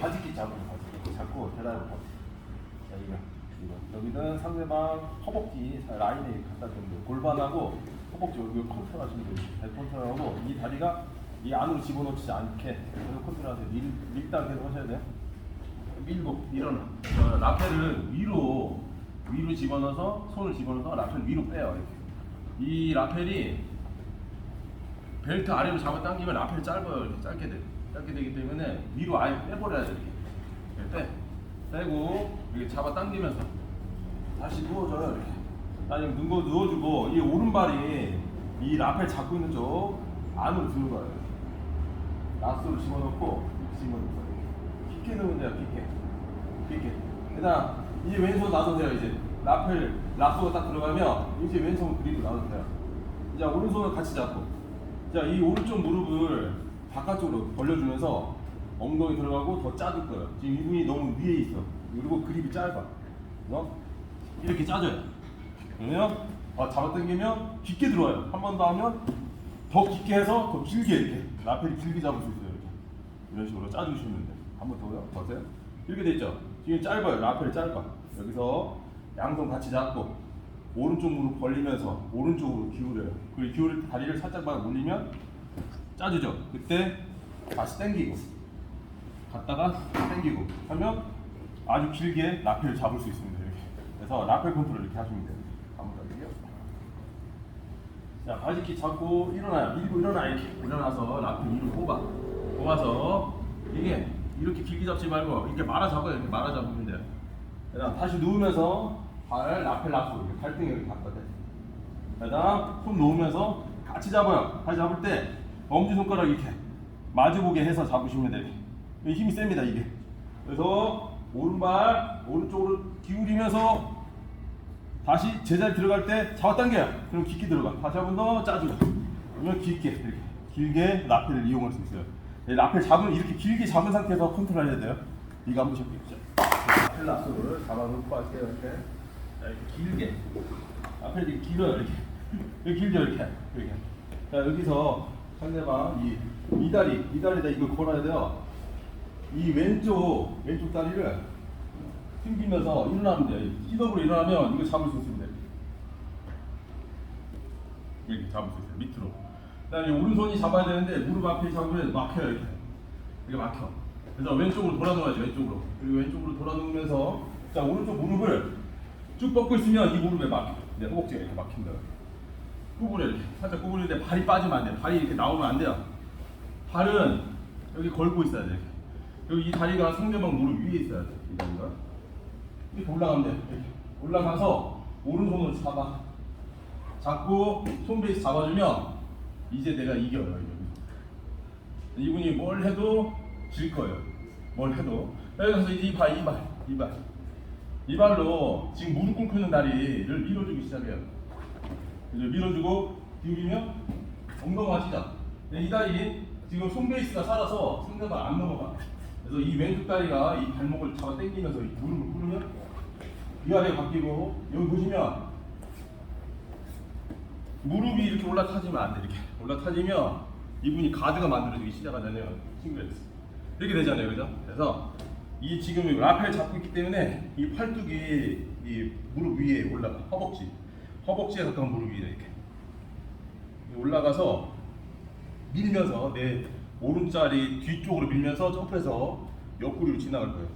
바지끼 잡고 바지끼 잡고 대단히 바 자, 이거, 이거. 여기는 상대방 허벅지 사- 라인에 갖다 돼요. 골반하고 허벅지 여기 컨트롤 하시면 돼요. 잘 컨트롤하고 이 다리가 이 안으로 집어넣지 않게 계속 컨트롤하세요. 밀, 밀당 계속 하셔야 돼요. 밀고 일어나. 어, 라펠을 위로 위로 집어넣어서 손을 집어넣어서 라펠 위로 빼요. 이렇게. 이 라펠이 벨트 아래로 잡아 당기면 라펠이 짧아요. 이렇게 짧게 돼. 짧게 되기 때문에 위로 아예 빼버려야 돼. 이렇게. 이렇게 빼. 빼고 이렇게 잡아 당기면서 다시 누워줘요. 이렇게. 아니면 누워 누워주고 이 오른발이 이 라펠 잡고 있는 쪽 안으로 드는 거예요. 라스로 집어넣고 거예요. 깊게 넣으면 돼요. 깊게. 깊게. 그 다음 이제 왼손 놔두세요. 이제 라펠 라스가 딱 들어가면 이제 왼손 그리고 놔두세요. 이제 오른손을 같이 잡고 자, 이 오른쪽 무릎을 바깥쪽으로 벌려주면서 엉덩이 들어가고 더 짜줄 거예요. 지금 이분이 너무 위에 있어. 그리고 그립이 짧아. 어? 이렇게 짜줘요. 그러면 어, 잡아당기면 깊게 들어와요. 한 번 더 하면 더 깊게 해서 더 길게 이렇게 라펠이 길게 잡을 수 있어요. 이렇게 이런 식으로 짜주시면 돼요. 한 번 더요. 보세요. 이렇게 돼 있죠. 지금 짧아요. 라펠이 짧아. 여기서 양손 같이 잡고 오른쪽 무릎 벌리면서 오른쪽으로 기울여요. 그리고 기울일 때 다리를 살짝만 올리면 짜주죠. 그때 다시 당기고 갔다가 당기고 하면 아주 길게 라펠을 잡을 수 있습니다. 이렇게. 그래서 라펠 컨트롤 이렇게 하시면 돼요. 할게요. 자, 바지키 잡고 일어나요. 밀고 일어나 이렇게. 일어나서 라펠 위로 뽑아. 뽑아서 이게 이렇게 길게 잡지 말고 이렇게 말아 잡아요. 이렇게 말아 잡으면 돼요. 그다음 다시 누우면서 발 라펠 앞으로 이렇게 발등에 이렇게 갖다 대. 그다음 손 놓으면서 같이 잡아요. 다시 잡을 때 엄지 손가락 이렇게 마주보게 해서 잡으시면 돼요. 힘이 셉니다 이게. 그래서 오른발 오른쪽으로 기울이면서 다시 제자리 들어갈 때 잡아당겨요. 그럼 깊게 들어가. 다시 한 번 더 짜주고. 그러면 깊게 이렇게 길게 라펠을 이용할 수 있어요. 네, 라펠 잡으면 이렇게 길게 잡은 상태에서 컨트롤 해야 돼요. 이거 한번 해볼게요. 라펠 라스를 잡아놓고 할게요. 이렇게. 자, 이렇게 길게. 라펠이 길어요. 이렇게. 이렇게 길죠. 이렇게. 이렇게. 자 여기서 상대방 이, 이 다리, 이 다리에다 이걸 걸어야 돼요. 이 왼쪽 왼쪽 다리를 튕기면서 일어나면 돼요. 힙업으로 일어나면 이거 잡을 수 있습니다. 이렇게 잡을 수 있어요. 밑으로. 그다음에 오른손이 잡아야 되는데 무릎 앞에 잡으면 막혀요 이렇게. 이게 막혀. 그래서 왼쪽으로 돌아 놓아야죠 왼쪽으로. 그리고 왼쪽으로 돌아 놓으면서 자 오른쪽 무릎을 쭉 뻗고 있으면 이 무릎에 막혀. 네, 허벅지가 이렇게 막힌다. 구부려 이렇게 살짝 구부리는데 발이 빠지면 안 돼. 발이 이렇게 나오면 안 돼요. 발은 여기 걸고 있어야 돼. 그리고 이 다리가 상대방 무릎 위에 있어야 돼. 이 다리가. 이렇게 올라가면 돼. 이렇게. 올라가서 오른손으로 잡아. 잡고 손 베이스 잡아주면 이제 내가 이겨요. 여기서. 이분이 뭘 해도 질 거예요. 뭘 해도. 여기 가서 이제 이 발, 이 발, 이 발. 이 발로 지금 무릎 꿇고 있는 다리를 밀어주기 시작해요. 이제 밀어주고 기울이면 엉덩이가 찌죠. 근데 이 다리 지금 손 베이스가 살아서 상대방 안 넘어가. 그래서 이 왼쪽 다리가 이 발목을 잡아 당기면서 이 무릎을 꿇으면 위아래 바뀌고 여기 보시면 무릎이 이렇게 올라타지면 안 돼. 이렇게 올라타지면 이분이 가드가 만들어지기 시작하잖아요. 싱글레스. 이렇게 되잖아요. 그죠? 그래서 이 지금 라펠 잡고 있기 때문에 이 팔뚝이 이 무릎 위에 올라가. 허벅지. 허벅지에 가까운 무릎 위에 이렇게 올라가서 밀면서 내 오른자리 뒤쪽으로 밀면서 점프해서 옆구리로 지나갈 거예요.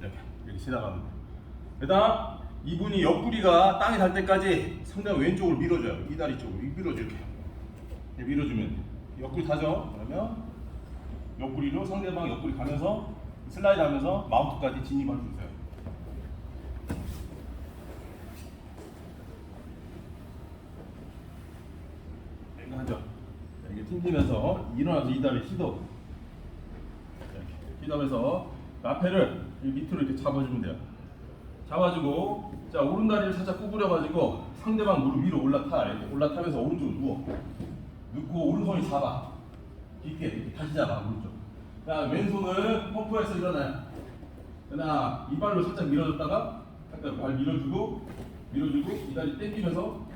이렇게 이렇게 지나가면 돼. 그다음 이분이 옆구리가 땅에 닿을 때까지 상대방 왼쪽으로 밀어줘요. 이 다리 쪽으로 이렇게 밀어주면 돼. 옆구리 타죠. 그러면 옆구리로 상대방 옆구리 가면서 슬라이드 하면서 마운트까지 진입할 수 있어요. 이거 하죠. 자, 이게 튕기면서 일어나서 이 다리 시도 시도하면서 이 밑으로 이렇게 잡아주면 돼요. 잡아주고 자 오른 다리를 살짝 구부려가지고 상대방 무릎 위로 올라타 이렇게 올라타면서 오른쪽으로 누워. 눕고 오른손이 잡아. 깊게 이렇게 다시 잡아 오른쪽. 그다음 왼손을 펌프해서 일어나요. 그다음 이발로 살짝 밀어줬다가 살짝 발 밀어주고 밀어주고 이 다리 당기면서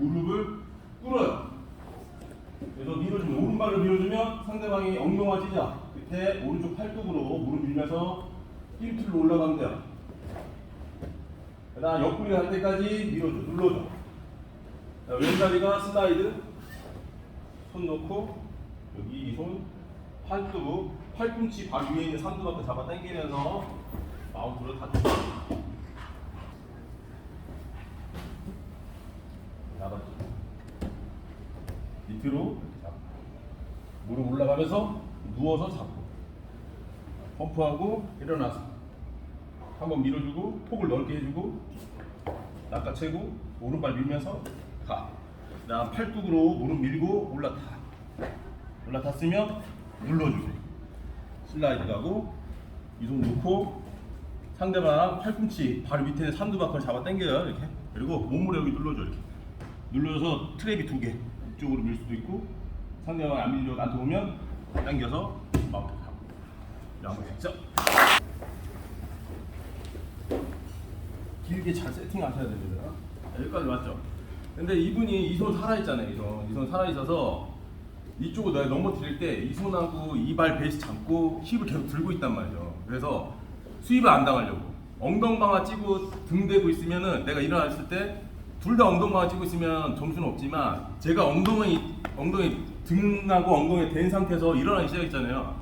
무릎을 꿇어요 그래서 밀어주면 오른발로 밀어주면 상대방이 엉덩이가 찢어 그때 오른쪽 팔뚝으로 무릎 밀면 밀면서 1틀로 올라가면 돼요. 그다음 옆구리 갈 때까지 밀어줘, 눌러줘. 자, 왼다리가 슬라이드. 손 놓고 여기 이손 팔뚝, 팔꿈치 발 위에 있는 삼두박을 잡아 당기면서 마운트로 다 줘. 잡았죠. 밑으로 이렇게 잡고 올라가면서 누워서 잡고 펌프하고 일어나서 한번 밀어주고 폭을 넓게 해주고 낚아채고 오른발 밀면서 가. 그다음 팔뚝으로 무릎 밀고 올라타. 올라탔으면 눌러주세요. 슬라이드 가고 이 손 놓고 상대방 팔꿈치 바로 밑에 삼두박을 잡아 당겨요 이렇게. 그리고 몸무게 여기 눌러줘 이렇게. 눌러서 트랩이 두 개. 이쪽으로 밀 수도 있고 상대방 안 밀려 나한테 오면 당겨서 마운트 하고. 됐죠? 길게 잘 세팅하셔야 됩니다. 여기까지 왔죠? 근데 이분이 이 손 살아있잖아요 이 손 이 손 살아있어서 이쪽으로 내가 넘어뜨릴 때 이 손하고 이 발 베이스 잡고 힙을 계속 들고 있단 말이죠. 그래서 수입을 안 당하려고. 엉덩방아 찌고 등 대고 있으면은 내가 일어났을 때 둘 다 엉덩방아 찌고 있으면 점수는 없지만 제가 엉덩이 엉덩이 등하고 엉덩이 댄 상태에서 일어나기 시작했잖아요.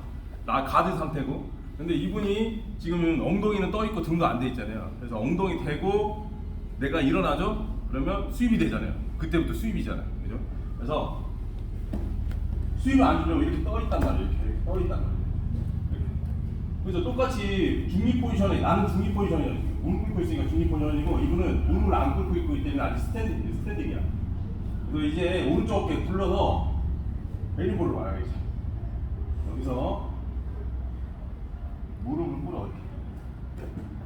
나 가드 상태고. 근데 이분이 지금은 엉덩이는 떠 있고 등도 안 돼 있잖아요. 그래서 엉덩이 대고 내가 일어나죠? 그러면 수입이 되잖아요. 그때부터 수입이잖아요. 그죠? 그래서 수입을 안 주려면 이렇게 떠 있단 말이에요. 이렇게 떠 있단 말이에요. 이렇게. 그래서 똑같이 중립 포지션에 나는 중립 포지션이야. 무릎 꿇고 있으니까 중립 포지션이고 이분은 무릎을 안 꿇고 있기 때문에 아직 스탠딩 스탠딩이야. 그래서 이제 오른쪽 어깨 굴러서 베리볼을 와야겠지. 여기서 무릎을 꿇어.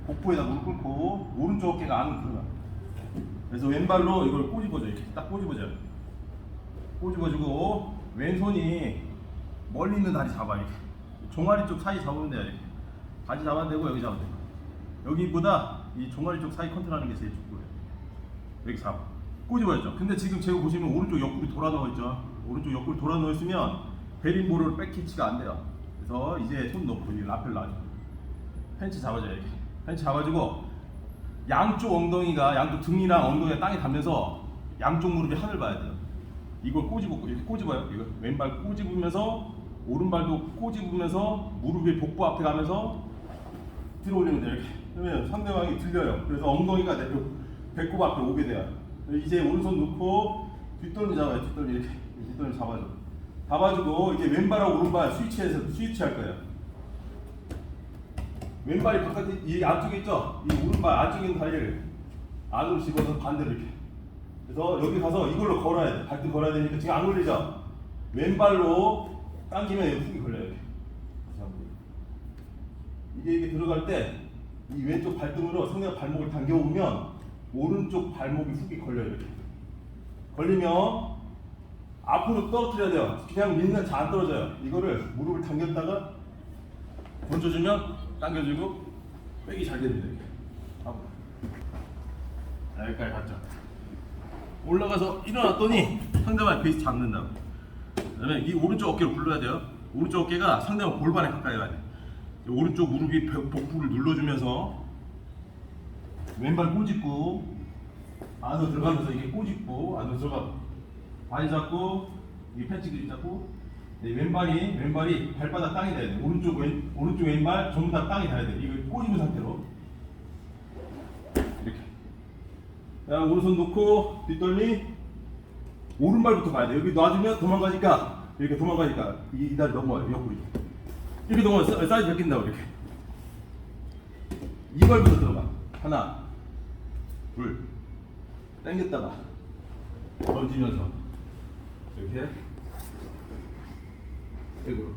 복부에다 무릎 꿇고 오른쪽 어깨가 안으로 들어가. 그래서 왼발로 이걸 꼬집어줘 이렇게 딱 꼬집어줘. 꼬집어주고 왼손이 멀리 있는 다리 잡아 이렇게. 종아리 쪽 사이 잡으면 돼요. 이렇게. 바지 잡아도 되고 여기 잡아도 되고. 여기보다 이 종아리 쪽 사이 컨트롤하는 게 제일 좋고요. 여기 잡아. 꼬집어야죠. 근데 지금 제가 보시면 오른쪽 옆구리 돌아 누워 있죠. 오른쪽 옆구리 돌아 있으면 베린볼을 백키치가 안 돼요. 그래서 이제 손 놓고 이 라펠 놔줘. 팬츠 잡아줘요. 이렇게. 팬츠 잡아주고 양쪽 엉덩이가 양쪽 등이랑 엉덩이가 땅에 닿면서 양쪽 무릎이 하늘 봐야 돼요. 이걸 꼬집어 이렇게 꼬집어요. 이거 왼발 꼬집으면서 오른발도 꼬집으면서 무릎이 복부 앞에 가면서 들어 올리면 돼요. 이렇게. 그러면 상대방이 들려요. 그래서 엉덩이가 내 배꼽 앞에 오게 돼요. 이제 오른손 놓고 뒷덜미 잡아요. 뒷덜미 이렇게 뒷덜미 잡아줘. 잡아주고 이제 왼발하고 오른발 스위치해서 스위치할 거예요. 왼발이 바깥에 이 안쪽에 있죠? 이 오른발 안쪽에 있는 다리를 안으로 집어서 반대로 이렇게. 그래서 여기 가서 이걸로 걸어야 돼. 발등 걸어야 되니까 지금 안 걸리죠? 왼발로 당기면 훅이 걸려요. 이렇게. 이게 이게 들어갈 때 이 왼쪽 발등으로 상대가 발목을 당겨 오면 오른쪽 발목이 훅이 걸려요. 이렇게. 걸리면 앞으로 떨어뜨려야 돼요. 그냥 밀면 잘 안 떨어져요. 이거를 무릎을 당겼다가 던져주면 당겨주고 백이 잘 됩니다. 이렇게. 하고. 자, 여기까지 갔죠. 올라가서 일어났더니 상대방 베이스 잡는다고. 그 다음에 이 오른쪽 어깨를 굴러야 돼요. 오른쪽 어깨가 상대방 골반에 가까이 가야 돼. 이 오른쪽 무릎이 벽- 복부를 눌러주면서 왼발 꼬집고 안으로 들어가면서 이게 꼬집고 안으로 들어가. 바지 잡고 이 그립 잡고 네, 왼발이 왼발이 발바닥 땅이 돼야 돼. 오른쪽 왼 오른쪽 왼발 전부 다 땅이 닿아야 돼. 이거 꼬집은 상태로 이렇게. 자, 오른손 놓고 뒷덜미 오른발부터 가야 돼. 여기 놔주면 도망가니까 이렇게 도망가니까 이, 이 다리 넘어와요. 옆구리. 이렇게 넘어와 사- 사이즈 벗긴다고 이렇게. 이 발부터 들어가. 하나, 둘, 당겼다가. 던지면서 이렇게. 이거.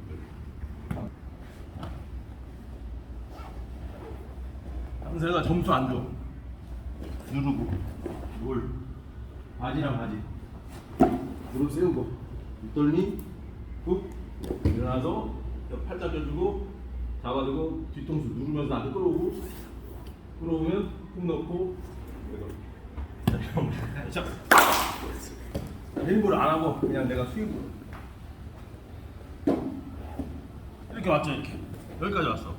상세가 점수 안 줘. 누르고. 물 바지랑 바지. 무릎 세우고. 윗덜미 훅. 일어나서 옆 팔짱 껴주고 잡아주고 뒤통수 누르면서 나한테 끌어오고. 끌어오면 훅 넣고. 이거 자 일부러 안 하고 그냥 내가 수입으로. 이렇게 왔죠 이렇게. 여기까지 왔어.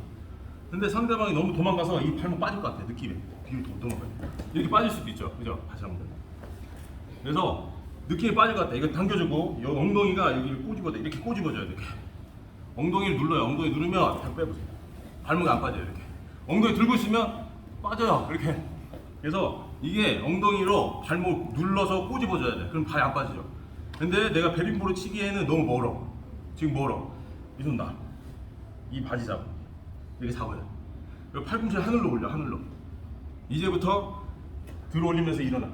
근데 상대방이 너무 도망가서 이 팔목 빠질 것 같아 느낌에 뒤로 도- 도망가요. 이렇게 빠질 수도 있죠. 그죠? 다시 한번. 그래서 느낌이 빠질 것 같아. 이거 당겨주고 여 엉덩이가 여기를 꼬집어야 돼 이렇게 꼬집어줘야 돼 이렇게. 엉덩이를 눌러요. 엉덩이 누르면 그냥 빼보세요. 발목이 안 빠져요 이렇게. 엉덩이 들고 있으면 빠져요 이렇게. 그래서 이게 엉덩이로 발목 눌러서 꼬집어줘야 돼. 그럼 발이 안 빠지죠. 근데 내가 베린볼을 치기에는 너무 멀어. 지금 멀어. 이 손 나 이 바지 잡고 이렇게 잡아요 그리고 팔꿈치 하늘로 올려 하늘로. 이제부터 들어 올리면서 일어나.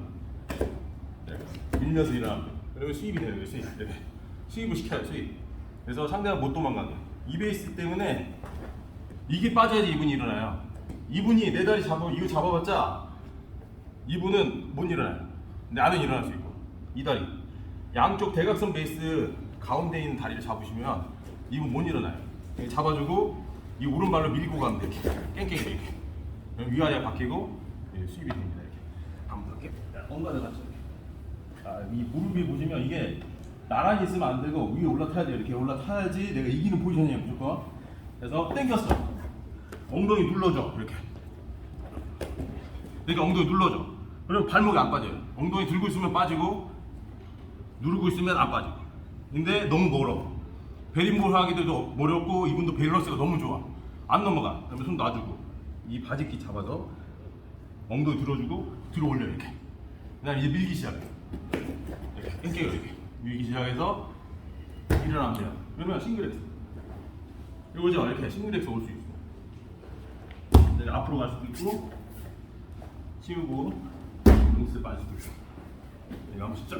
네. 밀면서 일어나. 그러면 수입이 되는 거예요 수입. 네. 수입을 시켜요 수입. 그래서 상대가 못 도망가게. 이 베이스 때문에 이게 빠져야지 이분이 일어나요. 이분이 내 다리 잡아 이거 잡아봤자 이분은 못 일어나요 나는 일어날 수 있고 이 다리 양쪽 대각선 베이스 가운데 있는 다리를 잡으시면 이분 못 일어나요 잡아주고 이 오른발로 밀고 가면 돼 이렇게 깽깽이 이렇게 위아래 바뀌고 예, 수입이 됩니다 이렇게 한번 더 이렇게 엉가를 같이 이 무릎이 보시면 이게 나란히 있으면 안 되고 위에 올라타야 돼요. 이렇게 올라타야지 내가 이기는 포지션이에요, 무조건. 그래서 당겼어. 엉덩이 눌러줘. 이렇게. 이렇게 엉덩이 눌러줘. 그러면 발목이 안 빠져요. 엉덩이 들고 있으면 빠지고 누르고 있으면 안 빠지고. 근데 너무 멀어. 베린볼 하기도 어렵고 이분도 밸런스가 너무 좋아. 안 넘어가. 그다음에 손 놔주고 이 바지끼 잡아서 엉덩이 들어주고 들어 올려 이렇게. 그다음에 이제 밀기 시작해. 이렇게 땡겨요 이렇게 밀기 시작해서 일어나면 돼요 그러면 싱글엑스 이거죠 이렇게 싱글엑스 올 수 있어 앞으로 갈 수도 있고 치우고 롱스 수도 있어 이거 한번 진짜